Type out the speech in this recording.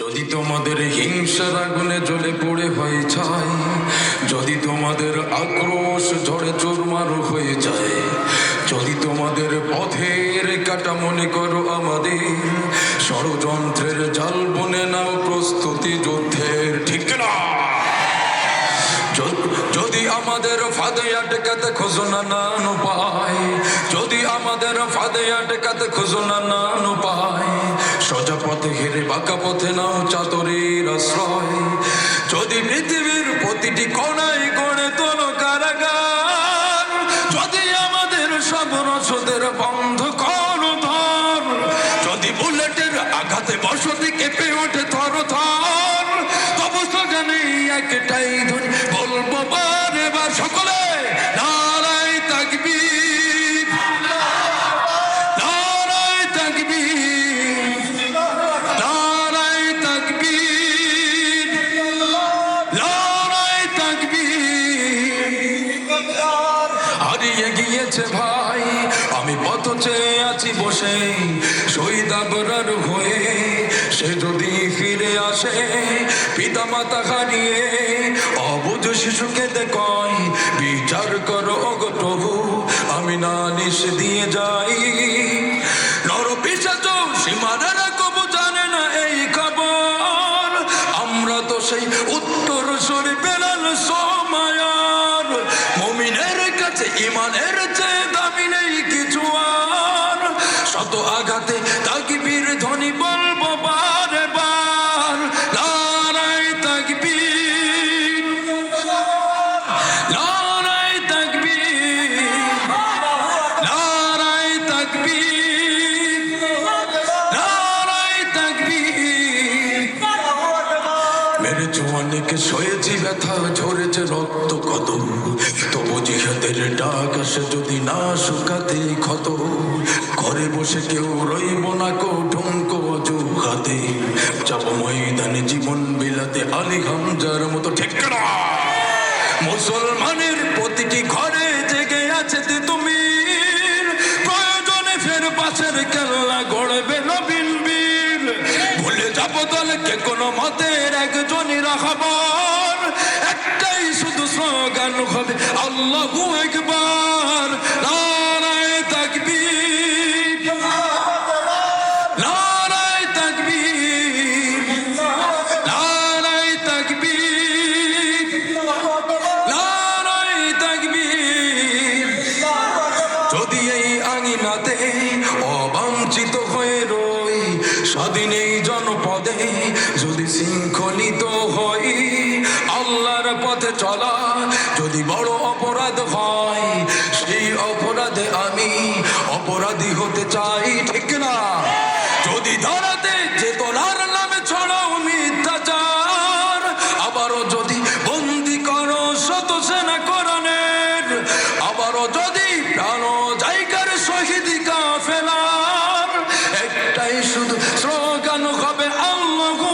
যদি তোমাদের হিংসার আগুনে জ্বলে পড়ে হয়ে যায়, যদি তোমাদের আক্রোশ ঝড়ে চুরমার হয়ে যায়, যদি তোমাদের পথের কাটা মনে করো আমাদের, ষড়যন্ত্রের জাল বনে নাও প্রস্তুতি যুদ্ধের ঠিক না যদি- আমাদের ফাঁদে আটকাতে খোঁজো না উপায়, যদি আমাদের ফাঁদে আটকাতে খোঁজো না উপায় সোজা পথে ঘেরে বাঁকা পথে নাও চাতরের আশ্রয়। যদি পৃথিবীর প্রতিটি কোনায় গড়ে তোলো কারাগার, যদি আমাদের সব রসদের বন্ধ কর ধর, যদি বুলেটের আঘাতে বসতি কেঁপে ওঠে হারিয়ে গিয়েছে ভাই, আমি পথ চেয়ে আছি বসে। শহীদ আবরার হয়ে সে যদি ফিরে আসে পিতা মাতা হারিয়ে অবুঝ শিশুকে দেখয় বিচার করো গো প্রভু, আমি নালিশ দিয়ে যাই। নর পিসাচ সীমানারা ইমানের চেয়ে দামি নেই কিছু আর? শত আঘাতে তাকবীর ধ্বনি বলব বারে বার নারায় তাকবীর মেরেছে অনেক সয়েছি ব্যথা, ঝরেছে রক্ত কত তবু জিহাদের ডাক আসে যদি না শুকাতে ক্ষত ঘরে বসে কেউ রইব না কো ঢঙ্ক অজু হাতে চাপ ময়দানে জীবন বিলাতে আলী হামজার মতো ঠিক মুসলমানের প্রতিটি ঘরে জেগে আছে তুমি। প্রয়োজনে ফের পাশের কেল্লা গড়বে নবীন বীর। ভুলে যাব দলকে কোনো মতের একজনই রাখাবার একটাই শুধু স্লোগান হবে আল্লাহু একবার হয়ে স্বাধীন এই জনপদে যদি শৃঙ্খলিত হই, আল্লাহর পথে চলা, যদি বড় অপরাধ হয়, সেই অপরাধে আমি অপরাধী হতে চাই, ঠিক না যদি ধরাতে যে তোলার নামে ছড়াও মিথ্যাচার, আবারও যদি বন্দি করো শত সেনা করণের আবারও যদি প্রাণ জায়গার শহীদ কাফেলার, একটাই শুধু স্লোগান হবে আল্লাহু